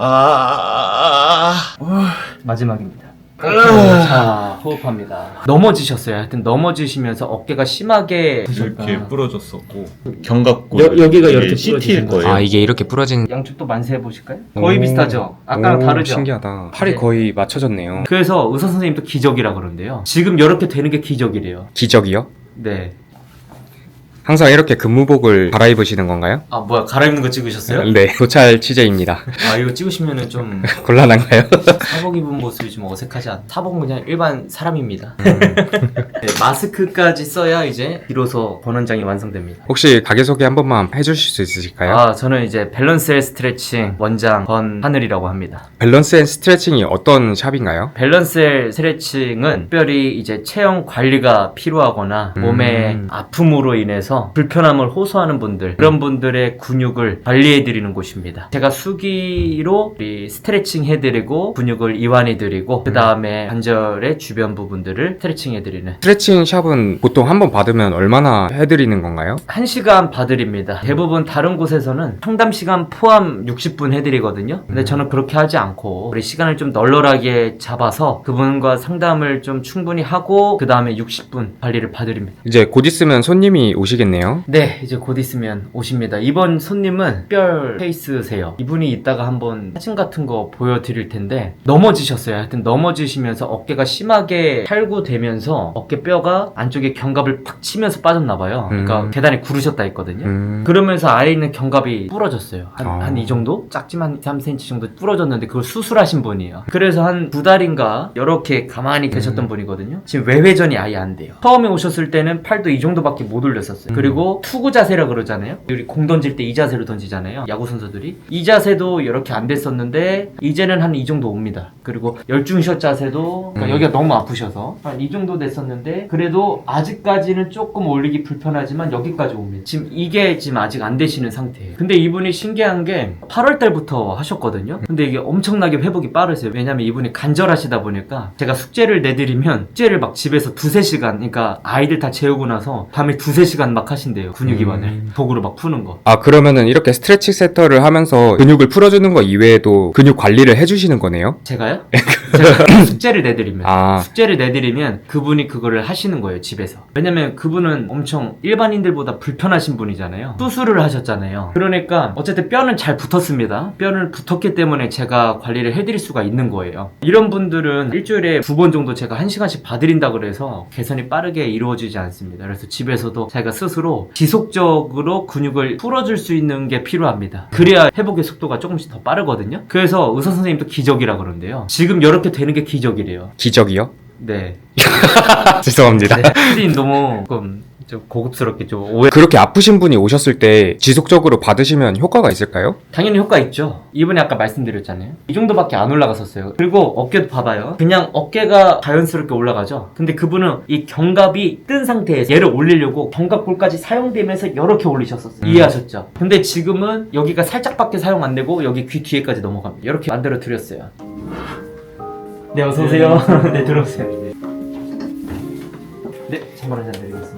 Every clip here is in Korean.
아, 마지막입니다. 으아. 자, 호흡합니다. 넘어지셨어요. 하여튼 넘어지시면서 어깨가 심하게 이렇게 부러졌었고 견갑골 여- 여기가 이게 이렇게 CT일 부러지신 거예요. 아 이게 이렇게 부러진 양쪽도 만세해 보실까요? 거의 오. 비슷하죠. 아까랑 오, 다르죠. 신기하다. 팔이 네. 거의 맞춰졌네요. 그래서 의사 선생님도 기적이라 그러는데요. 지금 이렇게 되는 게 기적이래요. 기적이요? 네. 항상 이렇게 근무복을 갈아입으시는 건가요? 아 뭐야 갈아입는 거 찍으셨어요? 네, 도찰 취재입니다. 아 이거 찍으시면은 좀 곤란한가요? 사복 입은 모습이 좀 어색하지 않. 사복은 그냥 일반 사람입니다. 네, 마스크까지 써야 이제 비로소 권원장이 완성됩니다. 혹시 가게소개 한 번만 해주실 수 있으실까요? 아 저는 이제 밸런스 헬 스트레칭 원장 권하늘이라고 합니다. 밸런스 앤 스트레칭이 어떤 샵인가요? 밸런스 헬 스트레칭은 특별히 이제 체형 관리가 필요하거나 음. 몸의 아픔으로 인해서 불편함을 호소하는 분들 그런 분들의 근육을 관리해 드리는 곳입니다. 제가 수기로 이 스트레칭 해드리고 근육을 이완해 드리고 그 다음에 관절의 주변 부분들을 스트레칭 해드리는 스트레칭 샵은 보통 한 번 받으면 얼마나 해드리는 건가요? 1시간 봐드립니다. 대부분 다른 곳에서는 상담 시간 포함 60분 해드리거든요. 근데 저는 그렇게 하지 않고 우리 시간을 좀 널널하게 잡아서 그분과 상담을 좀 충분히 하고 그 다음에 60분 관리를 봐드립니다. 이제 곧 있으면 손님이 오시 겠네요. 네, 이제 곧 있으면 오십니다. 이번 손님은 특별 케이스세요. 이분이 이따가 한번 사진 같은 거 보여드릴 텐데 넘어지셨어요. 하여튼 넘어지시면서 어깨가 심하게 탈구되면서 어깨뼈가 안쪽에 견갑을 팍 치면서 빠졌나 봐요. 그러니까 음. 계단에 구르셨다 했거든요. 음, 그러면서 아래 있는 견갑이 부러졌어요. 한, 아. 한이 정도? 작지만 3cm 정도 부러졌는데 그걸 수술하신 분이에요. 그래서 한 두 달인가 이렇게 가만히 계셨던 음. 분이거든요. 지금 외회전이 아예 안 돼요. 처음에 오셨을 때는 팔도 이 정도밖에 못 올렸었어요. 음. 그리고 투구 자세라 그러잖아요. 우리 공 던질 때 이 자세로 던지잖아요. 야구 선수들이. 이 자세도 이렇게 안 됐었는데 이제는 한 이 정도 옵니다. 그리고 열중샷 자세도 그러니까 음. 여기가 너무 아프셔서 한 이 정도 됐었는데 그래도 아직까지는 조금 올리기 불편하지만 여기까지 옵니다. 지금 이게 지금 아직 안 되시는 상태예요. 근데 이분이 신기한 게 8월 달부터 하셨거든요. 근데 이게 엄청나게 회복이 빠르세요. 왜냐면 이분이 간절하시다 보니까 제가 숙제를 내드리면 숙제를 막 집에서 두세 시간 그러니까 아이들 다 재우고 나서 밤에 두세 시간 막 하신대요. 근육 이완을 음. 도구로 막 푸는 거. 아 그러면은 이렇게 스트레칭 세터를 하면서 근육을 풀어주는 거 이외에도 근육 관리를 해주시는 거네요? 제가요? 제가 숙제를 내드리면 아 숙제를 내드리면 그분이 그거를 하시는 거예요 집에서 왜냐면 그분은 엄청 일반인들보다 불편하신 분이잖아요 수술을 하셨잖아요 그러니까 어쨌든 뼈는 잘 붙었습니다 뼈는 붙었기 때문에 제가 관리를 해드릴 수가 있는 거예요 이런 분들은 일주일에 두 번 정도 제가 한 시간씩 봐드린다 그래서 개선이 빠르게 이루어지지 않습니다 그래서 집에서도 자기가 스스로 지속적으로 근육을 풀어줄 수 있는 게 필요합니다 그래야 회복의 속도가 조금씩 더 빠르거든요 그래서 의사 선생님도 기적이라 그러는데요 지금 이렇게 되는 게 기적이래요 기적이요? 네. 죄송합니다. 네. 선생님 너무 조금 좀 고급스럽게 좀 오해. 그렇게 아프신 분이 오셨을 때 지속적으로 받으시면 효과가 있을까요? 당연히 효과 있죠. 이분이 아까 말씀드렸잖아요. 이 정도밖에 안 올라갔었어요. 그리고 어깨도 봐봐요. 그냥 어깨가 자연스럽게 올라가죠. 근데 그분은 이 견갑이 뜬 상태에서 얘를 올리려고 견갑골까지 사용되면서 이렇게 올리셨었어요. 음. 이해하셨죠? 근데 지금은 여기가 살짝밖에 사용 안 되고 여기 귀 뒤에까지 넘어갑니다. 이렇게 만들어 드렸어요. 네, 어서 오세요. 네, 들어오세요. 네, 선물 한잔 드리겠습니다.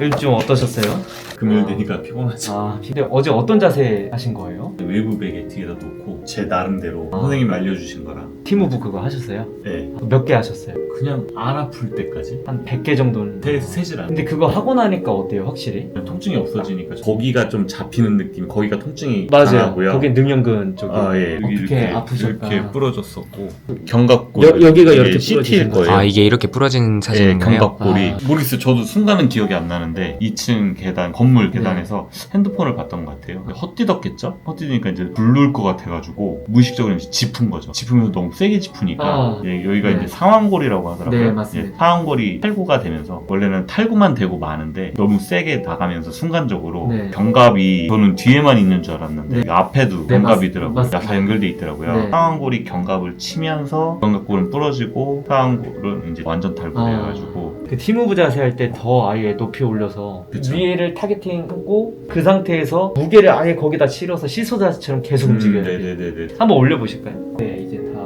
요즘 좀 어떠셨어요? 금요일 되니까 피곤하죠. 아, 근데 어제 어떤 자세 하신 거예요? 외부 베개 뒤에다 놓고 제 나름대로 아. 선생님이 알려주신 거라 티무브 그거 하셨어요? 네. 몇 개 하셨어요? 그냥 안 아플 때까지 한 100개 정도는? 세, 세질 않아요. 근데 그거 하고 나니까 어때요, 확실히? 통증이 없어지니까 거기가 좀 잡히는 느낌 거기가 통증이 맞아요. 강하고요. 거긴 능형근 쪽에. 아, 예. 어떻게 이렇게, 아프셨다. 이렇게 부러졌었고 견갑골 여- 여기가 이렇게 부러지신 거예요. 아 이게 이렇게 부러진 예, 사진인가요? 견갑골이 아. 모르겠어요. 저도 순간은 기억이 안 나는데 2층 계단 건물 계단에서 네. 핸드폰을 봤던 것 같아요. 헛디뎠겠죠? 헛디디니까 이제 부를 것 같아가지고 무의식적으로 이제 짚은 거죠. 짚으면서 너무 세게 짚으니까 아. 예, 여기가 네. 이제 상완골이라고 하더라고요. 네, 맞습니다. 예, 상완골이 탈구가 되면서 원래는 탈구만 되고 마는데 너무 세게 나가면서 순간적으로 네. 견갑이 저는 뒤에만 있는 줄 알았는데 네. 앞에도 네, 견갑이더라고요. 맞-. 다 연결돼 있더라고요. 네. 상완골이 견갑을 치면서 견갑골은 부러지고 상완골은 이제 완전 아. 탈구돼가지고 그 티무브 자세 할 때 더 아예 높이 올려서 그쵸. 위에를 타겟팅하고 그 상태에서 무게를 아예 거기다 실어서 시소 자세처럼 계속 움직여야 돼요. 음, 네네네네. 한번 올려보실까요? 네, 이제 다.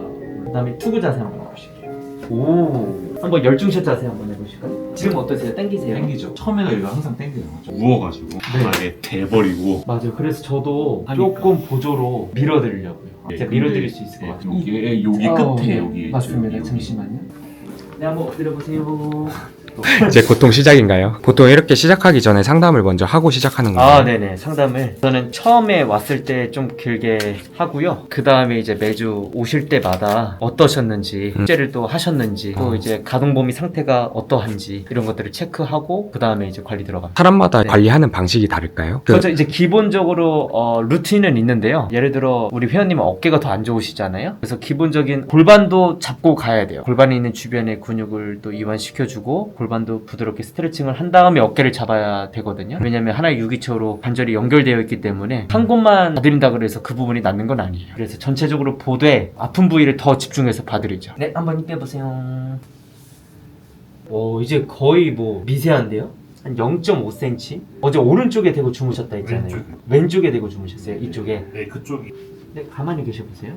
그 다음에 투구 자세 한번 해보실게요. 오. 한번 열중샷 자세 한번 해보실까요? 지금 어떠세요? 땡기세요? 땡기죠. 처음에는 여기가 항상 땡겨요. 좀 우워가지고 네. 아예 대버리고 맞아요. 그래서 저도 하니까. 조금 보조로 밀어드리려고요. 예, 제가 근데- 밀어드릴 수 있을 것 예, 같아요. 여기 여기 어, 끝에 네. 여기 맞습니다. 여기. 잠시만요. 네, 한번 엎드려 보세요. 이제 보통 시작인가요? 보통 이렇게 시작하기 전에 상담을 먼저 하고 시작하는 건가요? 아, 네네. 상담을 저는 처음에 왔을 때 좀 길게 하고요. 그 다음에 이제 매주 오실 때마다 어떠셨는지, 음. 숙제를 또 하셨는지, 또 어. 이제 가동범위 상태가 어떠한지 이런 것들을 체크하고 그 다음에 이제 관리 들어갑니다. 사람마다 네. 관리하는 방식이 다를까요? 그 그렇죠. 이제 기본적으로 어, 루틴은 있는데요. 예를 들어 우리 회원님은 어깨가 더 안 좋으시잖아요. 그래서 기본적인 골반도 잡고 가야 돼요. 골반에 있는 주변의 근육을 또 이완시켜주고 골반도 부드럽게 스트레칭을 한 다음에 어깨를 잡아야 되거든요. 왜냐면 하나의 유기체로 관절이 연결되어 있기 때문에 한 곳만 봐드린다 그래서 그 부분이 낫는 건 아니에요. 그래서 전체적으로 보되 아픈 부위를 더 집중해서 봐드리죠. 네, 한번 힘 빼보세요. 오, 이제 거의 뭐 미세한데요? 한 0.5cm? 어제 오른쪽에 대고 주무셨다 했잖아요. 왼쪽에. 왼쪽에 대고 주무셨어요. 이쪽에. 네 그쪽이 네, 가만히 계셔보세요.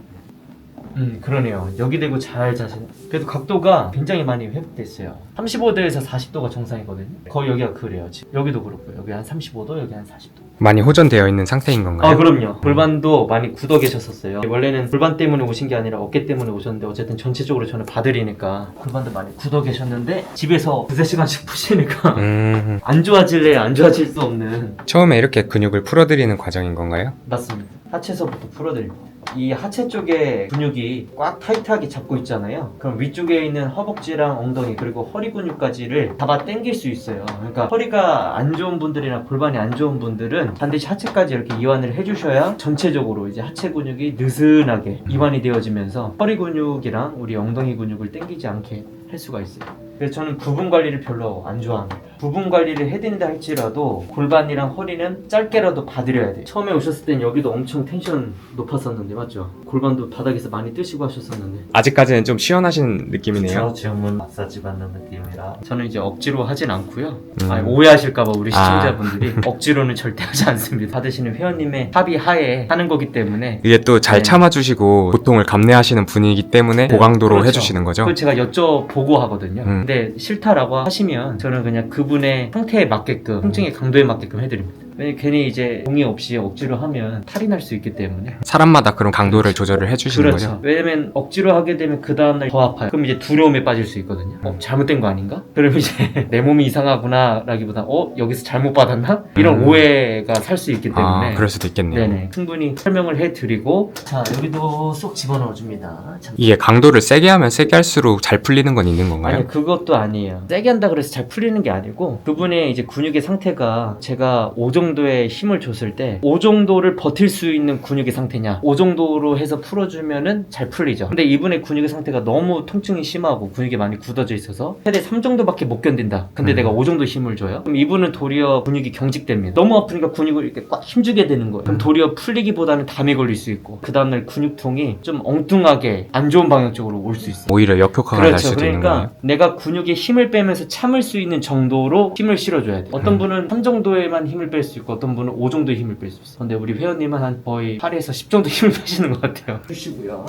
음, 그러네요. 여기 대고 잘 자신. 그래도 각도가 굉장히 많이 회복됐어요. 35도에서 40도가 정상이거든요. 거의 여기가 그래요. 지금. 여기도 그렇고요. 여기 한 35도, 여기 한 40도. 많이 호전되어 있는 상태인 건가요? 아, 그럼요. 골반도 많이 굳어 계셨었어요. 원래는 골반 때문에 오신 게 아니라 어깨 때문에 오셨는데 어쨌든 전체적으로 저는 봐드리니까 골반도 많이 굳어 계셨는데 집에서 두세 시간씩 푸시니까 음, 안 좋아질래 안 좋아질 수 없는 처음에 이렇게 근육을 풀어드리는 과정인 건가요? 맞습니다. 하체서부터 풀어드립니다. 이 하체 쪽에 근육이 꽉 타이트하게 잡고 있잖아요. 그럼 위쪽에 있는 허벅지랑 엉덩이 그리고 허리 근육까지를 잡아 당길 수 있어요. 그러니까 허리가 안 좋은 분들이나 골반이 안 좋은 분들은 반드시 하체까지 이렇게 이완을 해주셔야 전체적으로 이제 하체 근육이 느슨하게 이완이 되어지면서 허리 근육이랑 우리 엉덩이 근육을 당기지 않게 할 수가 있어요. 그래서 저는 부분 관리를 별로 안 좋아합니다. 부분 관리를 해드린다 할지라도 골반이랑 허리는 짧게라도 봐드려야 돼요. 처음에 오셨을 땐 여기도 엄청 텐션 높았었는데 맞죠? 골반도 바닥에서 많이 뜨시고 하셨었는데 아직까지는 좀 시원하신 느낌이네요. 전문 마사지 받는 느낌이라 저는 이제 억지로 하진 않고요. 음. 아니, 오해하실까봐 우리 아. 시청자분들이 억지로는 절대 하지 않습니다. 받으시는 회원님의 합의 하에 하는 거기 때문에 이게 또 잘 네. 참아주시고 고통을 감내하시는 분이기 때문에 고강도로 그렇죠. 해주시는 거죠? 그걸 제가 여쭤보고 하거든요. 음. 근데 싫다라고 하시면 저는 그냥 그분의 상태에 맞게끔 통증의 강도에 맞게끔 해드립니다. 왜냐면 괜히 이제 동의 없이 억지로 하면 탈이 날 수 있기 때문에. 사람마다 그런 강도를 조절을 해주시는 그렇죠. 거죠? 왜냐면 억지로 하게 되면 그 다음날 더 아파요. 그럼 이제 두려움에 빠질 수 있거든요. 어, 잘못된 거 아닌가? 그럼 이제 내 몸이 이상하구나 라기보다 어? 여기서 잘못 받았나? 이런 음. 오해가 살 수 있기 때문에. 아, 그럴 수도 있겠네요. 네네. 충분히 설명을 해드리고 자 여기도 쏙 집어넣어 줍니다. 참 이게 강도를 세게 하면 세게 할수록 잘 풀리는 건 있는 건가요? 아니 그것도 아니에요. 세게 한다 그래서 잘 풀리는 게 아니고 그분의 이제 근육의 상태가 제가 5정 도의 힘을 줬을 때5 정도를 버틸 수 있는 근육의 상태냐 5 정도로 해서 풀어주면은 잘 풀리죠. 근데 이분의 근육의 상태가 너무 통증이 심하고 근육이 많이 굳어져 있어서 최대 3 정도밖에 못 견딘다. 근데 음. 내가 5 정도 힘을 줘요. 그럼 이분은 도리어 근육이 경직됩니다. 너무 아프니까 근육을 이렇게 꽉 힘주게 되는 거예요. 그럼 도리어 풀리기보다는 담이 걸릴 수 있고 그 다음날 근육통이 좀 엉뚱하게 안 좋은 방향 쪽으로 올 수 있어요. 오히려 역효과가 날 그렇죠. 수도 있는 그러니까 거예요? 내가 근육에 힘을 빼면서 참을 수 있는 정도로 힘을 실어줘야 돼. 어떤 음. 분은 3 정도에만 힘을 뺄 수 있고 어떤 분은 5 정도의 힘을 뺄 수 있어. 근데 우리 회원님은 한 거의 8에서 10 정도 힘을 빼시는 것 같아요. 푸시고요.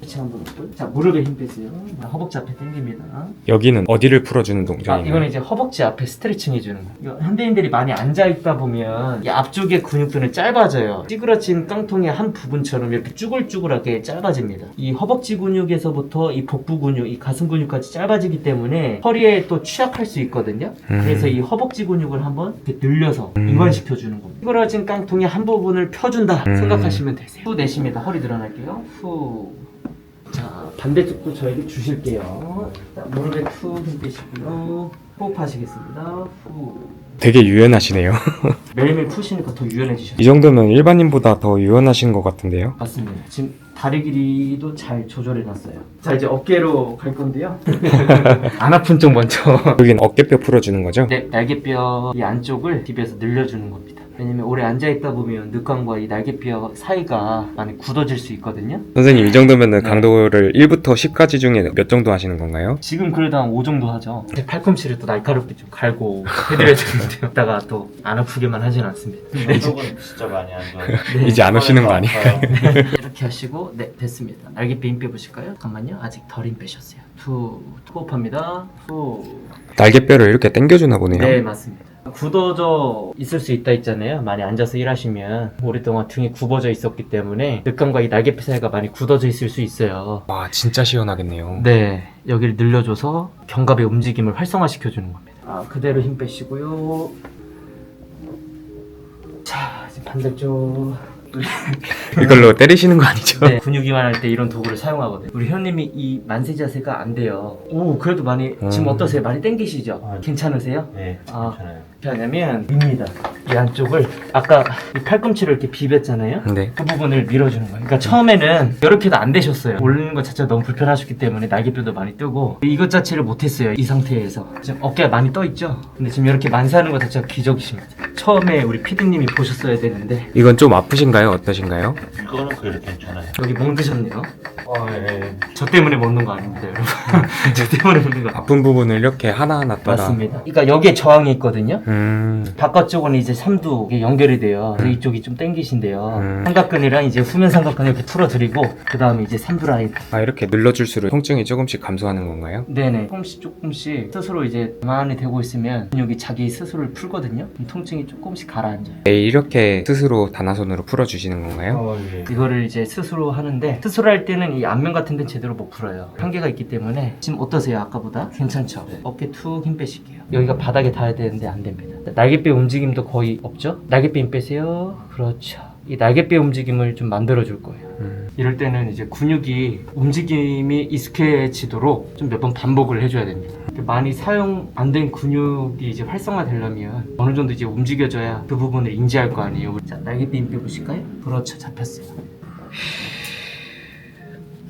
패치 한번 놓고. 자 무릎에 힘 빼세요. 허벅지 앞에 당깁니다. 여기는 어디를 풀어주는 아, 동작인가요? 이거는 이제 허벅지 앞에 스트레칭 해주는 거. 이거 현대인들이 많이 앉아 있다 보면 이 앞쪽의 근육들은 짧아져요. 찌그러진 깡통의 한 부분처럼 이렇게 쭈글쭈글하게 짧아집니다. 이 허벅지 근육에서부터 이 복부 근육, 이 가슴 근육까지 짧아지기 때문에 허리에 또 취약할 수 있거든요. 음. 그래서 이 허벅지 근육을 한번 이렇게 늘려서 음. 이 완시켜 주는 겁니다. 찌그러진 깡통의 한 부분을 펴준다 음. 생각하시면 되세요. 후 내쉽니다. 허리 늘어날게요. 후. 자, 반대쪽도 저에게 주실게요. 자, 무릎에 툭 힘 빼시고요. 호흡하시겠습니다. 후. 되게 유연하시네요. 매일매일 푸시니까 더 유연해지셨어요. 이 정도면 일반인보다 더 유연하신 것 같은데요? 맞습니다. 지금 다리 길이도 잘 조절해놨어요. 자, 이제 어깨로 갈 건데요. 안 아픈 쪽 먼저. 여긴 어깨뼈 풀어주는 거죠? 네, 날개뼈 이 안쪽을 딥에서 늘려주는 겁니다. 왜냐면 오래 앉아있다 보면 늑관과 이 날개뼈 사이가 많이 굳어질 수 있거든요. 선생님 이 정도면은 네. 강도를 1부터 10까지 중에 몇 정도 하시는 건가요? 지금 그래도 한 5 정도 하죠. 제 팔꿈치를 또 날카롭게 좀 갈고 해드려야 되는데요. 이따가 또 안 아프게만 하진 않습니다. 네, 속은 진짜 많이 안 좋아요. 네. 이제 안 오시는 거 아니에요? 이렇게 이렇게 하시고 네 됐습니다. 날개뼈 힘 빼보실까요? 잠깐만요. 아직 덜힘 빼셨어요. 투 호흡합니다. 투 날개뼈를 이렇게 당겨주나 보네요. 네, 맞습니다. 굳어져 있을 수 있다 했잖아요. 많이 앉아서 일하시면 오랫동안 등이 굽어져 있었기 때문에 늑감과 이 날개뼈 사이가 많이 굳어져 있을 수 있어요. 와 진짜 시원하겠네요. 네, 여기를 늘려줘서 견갑의 움직임을 활성화시켜 주는 겁니다. 아, 그대로 힘 빼시고요. 자, 이제 반대쪽. 이걸로 때리시는 거 아니죠? 네, 근육이 많을 때 이런 도구를 사용하거든요. 우리 회원님이 이 만세 자세가 안 돼요. 오, 그래도 많이 지금 음. 어떠세요? 많이 땡기시죠? 아, 괜찮으세요? 네, 아. 괜찮아요. 하냐면 입니다. 이 안쪽을 아까 이 팔꿈치를 이렇게 비볐잖아요. 네. 그 부분을 밀어주는 거예요. 그러니까 처음에는 이렇게도 안 되셨어요. 올리는 것 자체가 너무 불편하셨기 때문에 날개뼈도 많이 뜨고 이것 자체를 못했어요. 이 상태에서 지금 어깨가 많이 떠 있죠. 근데 지금 이렇게 만세하는 것 자체가 기적이십니다. 처음에 우리 PD님이 보셨어야 되는데 이건 좀 아프신가요? 어떠신가요? 이거는 그래도 괜찮아요. 여기 멍드셨네요. 어, 예. 저 때문에 먹는 거 아닙니다, 여러분. 저 때문에 먹는 거. 아픈 부분을 이렇게 하나하나 떠라. 맞습니다. 그러니까 여기에 저항이 있거든요. 음. 바깥쪽은 이제 삼두 이게 연결이 돼요. 그래서 이쪽이 좀 땡기신데요. 음. 삼각근이랑 이제 후면 삼각근 이렇게 풀어드리고 그 다음에 이제 삼두 라인. 아 이렇게 눌러줄수록 통증이 조금씩 감소하는 건가요? 네네. 조금씩 조금씩 스스로 이제 가만히 되고 있으면 근육이 자기 스스로를 풀거든요. 그럼 통증이 조금씩 가라앉아요. 네, 이렇게 스스로 단화선으로 풀어 주시는 건가요? 어, 예. 이거를 이제 스스로 하는데 스스로 할 때는 이 앞면 같은 데는 제대로 못 풀어요. 한계가 있기 때문에 지금 어떠세요? 아까보다? 괜찮죠? 어깨 툭 힘 빼실게요. 여기가 바닥에 닿아야 되는데 안 됩니다. 날개뼈 움직임도 거의 없죠? 날개뼈 힘 빼세요. 그렇죠. 이 날개뼈 움직임을 좀 만들어 줄 거예요. 음. 이럴 때는 이제 근육이 움직임이 익숙해지도록 좀 몇 번 반복을 해줘야 됩니다. 많이 사용 안 된 근육이 이제 활성화되려면 어느 정도 이제 움직여져야 그 부분을 인지할 거 아니에요. 자, 날개뼈 힘 빼보실까요? 그렇죠, 잡혔어요.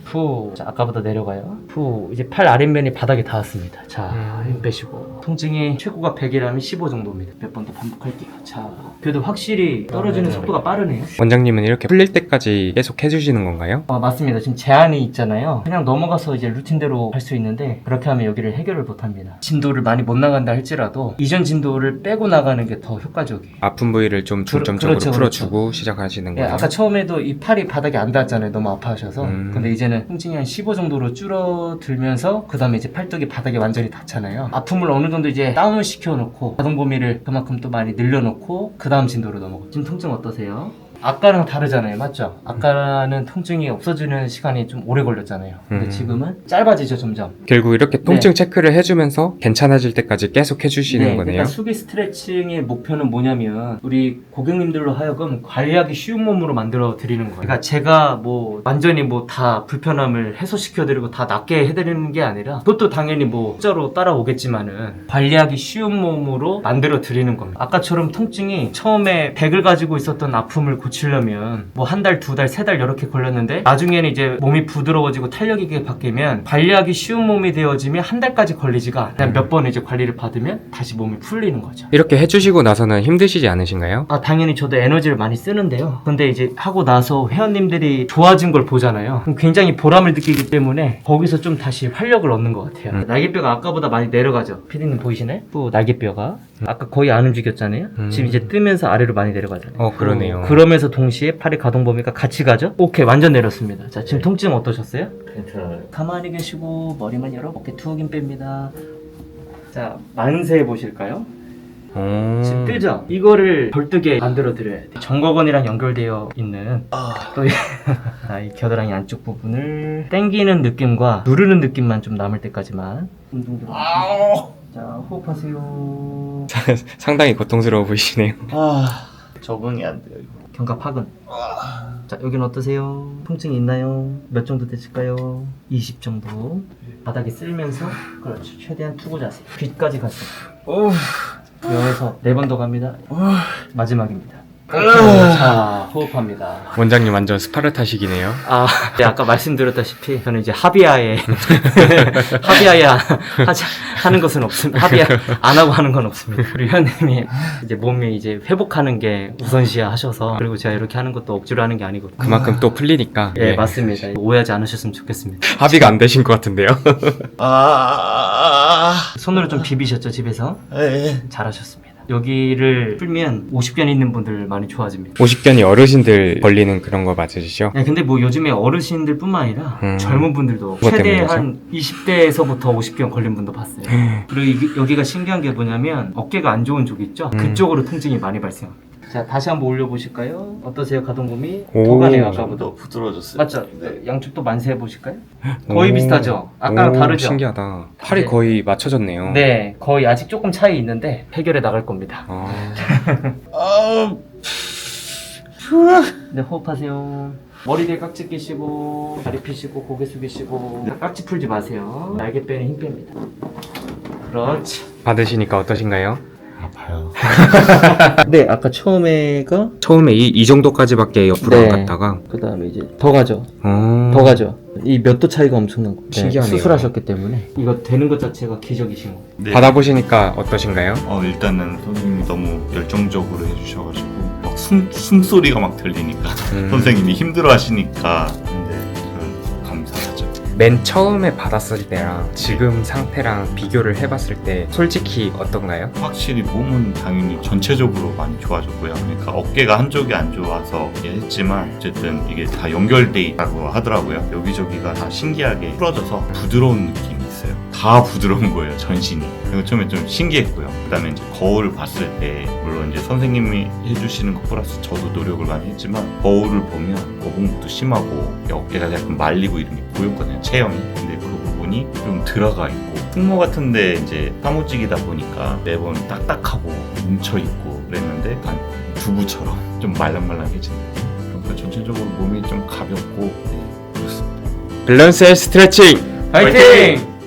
후, 자, 아까보다 내려가요. 후, 이제 팔 아랫면이 바닥에 닿았습니다. 자, 힘 빼시고. 통증이 최고가 100이라면 15 정도입니다. 몇 번 더 반복할게요. 자, 그래도 확실히 떨어지는 속도가 빠르네요. 원장님은 이렇게 풀릴 때까지 계속 해주시는 건가요? 아, 맞습니다. 지금 제한이 있잖아요. 그냥 넘어가서 이제 루틴대로 할 수 있는데 그렇게 하면 여기를 해결을 못 합니다. 진도를 많이 못 나간다 할지라도 이전 진도를 빼고 나가는 게 더 효과적이에요. 아픈 부위를 좀 중점적으로 그렇죠, 풀어주고 시작하시는 예, 거예요? 아까 처음에도 이 팔이 바닥에 안 닿았잖아요. 너무 아파하셔서. 음. 근데 이제는 통증이 한 15 정도로 줄어들면서 그 다음에 이제 팔뚝이 바닥에 완전히 닿잖아요. 아픔을 어느 정도 이제 다운을 시켜놓고 가동 범위를 그만큼 또 많이 늘려놓고 그 다음 진도로 넘어가. 지금 통증 어떠세요? 아까랑 다르잖아요. 맞죠? 아까는 통증이 없어지는 시간이 좀 오래 걸렸잖아요. 근데 음. 지금은 짧아지죠, 점점. 결국 이렇게 통증 네. 체크를 해주면서 괜찮아질 때까지 계속 해주시는 거네요? 그러니까 수비 스트레칭의 목표는 뭐냐면 우리 고객님들로 하여금 관리하기 쉬운 몸으로 만들어 드리는 거예요. 그러니까 제가 뭐 완전히 뭐 다 불편함을 해소시켜 드리고 다 낫게 해드리는 게 아니라 그것도 당연히 뭐 숫자로 따라오겠지만은 관리하기 쉬운 몸으로 만들어 드리는 겁니다. 아까처럼 통증이 처음에 100을 가지고 있었던 아픔을 고치려면 뭐 한 달, 두 달, 세 달 이렇게 걸렸는데 나중에는 이제 몸이 부드러워지고 탄력 있게 바뀌면 관리하기 쉬운 몸이 되어지면 한 달까지 걸리지가 않아요. 그냥 몇번 이제 관리를 받으면 다시 몸이 풀리는 거죠. 이렇게 해주시고 나서는 힘드시지 않으신가요? 아, 당연히 저도 에너지를 많이 쓰는데요. 근데 이제 하고 나서 회원님들이 좋아진 걸 보잖아요. 그럼 굉장히 보람을 느끼기 때문에 거기서 좀 다시 활력을 얻는 것 같아요. 음. 날개뼈가 아까보다 많이 내려가죠. 피디님 보이시나요? 또 날개뼈가. 아까 거의 안 움직였잖아요. 음. 지금 이제 뜨면서 아래로 많이 내려가잖아요. 어, 그러네요. 그러면서 동시에 팔의 가동 범위가 같이 가죠? 오케이, 완전 내렸습니다. 자, 지금 통증 어떠셨어요? 괜찮아요. 가만히 계시고 머리만 열어 어깨 툭힘 뺍니다. 자, 만세 보실까요? 어... 지금 뜨죠? 이거를 벌뜨게 만들어 드려야 돼. 정거건이랑 연결되어 있는 또 이, 아, 이 겨드랑이 안쪽 부분을 당기는 느낌과 누르는 느낌만 좀 남을 때까지만 운동 좀. 자, 호흡하세요. 상당히 고통스러워 보이시네요. 아, 적응이 안 돼요. 이거. 견갑 하근. 자, 여긴 어떠세요? 통증이 있나요? 몇 정도 되실까요? 20 정도. 바닥에 쓸면서 그렇죠. 최대한 투구 자세. 귀까지 가세요. 여기서 네번더 갑니다. 마지막입니다. 자, 호흡합니다. 원장님 완전 스파르타식이네요. 아, 네, 아까 말씀드렸다시피 저는 이제 합의하에 합의하에 하자 하는 것은 없습니다. 합의 안 하고 하는 건 없습니다. 우리 회원님이 이제 몸이 이제 회복하는 게 우선시야 하셔서 그리고 제가 이렇게 하는 것도 억지로 하는 게 아니고 그만큼 또 풀리니까 예, 예. 맞습니다. 오해하지 않으셨으면 좋겠습니다. 합의가 안 되신 것 같은데요. 아, 손으로 좀 비비셨죠 집에서 예, 예. 잘하셨습니다. 여기를 풀면 50견 있는 분들 많이 좋아집니다. 50견이 어르신들 걸리는 그런 거 맞으시죠? 네, 근데 뭐 요즘에 어르신들 뿐만 아니라 음. 젊은 분들도 그것 최대 때문이죠? 한 20대에서부터 50견 걸린 분도 봤어요. 그리고 이게- 여기가 신기한 게 뭐냐면 어깨가 안 좋은 쪽 있죠? 음. 그쪽으로 통증이 많이 발생합니다. 자, 다시 한번 올려보실까요? 어떠세요, 가동범위? 오. 더 가네요, 좀 아까보다. 더 부드러워졌어요. 맞죠? 네, 양쪽 또 만세해 보실까요? 거의 오. 비슷하죠? 아까랑 오, 다르죠? 신기하다. 팔이 네. 거의 맞춰졌네요. 네, 거의 아직 조금 차이 있는데 해결해 나갈 겁니다. 아, 아, 네, 호흡하세요. 머리 뒤에 깍지 끼시고, 다리 펴시고, 고개 숙이시고, 깍지 풀지 마세요. 날개뼈에 힘 뺍니다. 그렇지. 받으시니까 어떠신가요? 아파요. 네, 아까 처음에가, 처음에 이, 이 정도까지밖에 옆으로 네. 안 갔다가 그 다음에 이제 더 가죠. 어... 더 가죠. 이 몇 도 차이가 엄청나고. 신기하네요. 수술하셨기 때문에. 이거 되는 것 자체가 기적이신 거예요. 네. 받아보시니까 어떠신가요? 어, 일단은 선생님이 너무 열정적으로 해주셔가지고 막 숨, 숨소리가 막 들리니까 음. 선생님이 힘들어 하시니까 근데 저는 감사하죠. 맨 처음에 받았을 때랑 지금 상태랑 비교를 해봤을 때 솔직히 어떤가요? 확실히 몸은 당연히 전체적으로 많이 좋아졌고요. 그러니까 어깨가 한쪽이 안 좋아서 했지만 어쨌든 이게 다 연결돼 있다고 하더라고요. 여기저기가 다 신기하게 풀어져서 부드러운 있어요. 다 부드러운 거예요, 전신이. 그리고 처음에 좀 신기했고요. 그다음에 이제 거울을 봤을 때 물론 이제 선생님이 해주시는 것 플러스 저도 노력을 많이 했지만 거울을 보면 거북목도 심하고 어깨가 약간 말리고 이런 게 보였거든요, 체형이. 근데 그 부분이 좀 들어가 있고 승모 같은데 이제 사무직이다 보니까 매번 딱딱하고 뭉쳐 있고 그랬는데 약간 두부처럼 좀 말랑말랑해진 느낌. 그러니까 전체적으로 몸이 좀 가볍고 네, 그렇습니다. 밸런스 헬 스트레칭! 화이팅!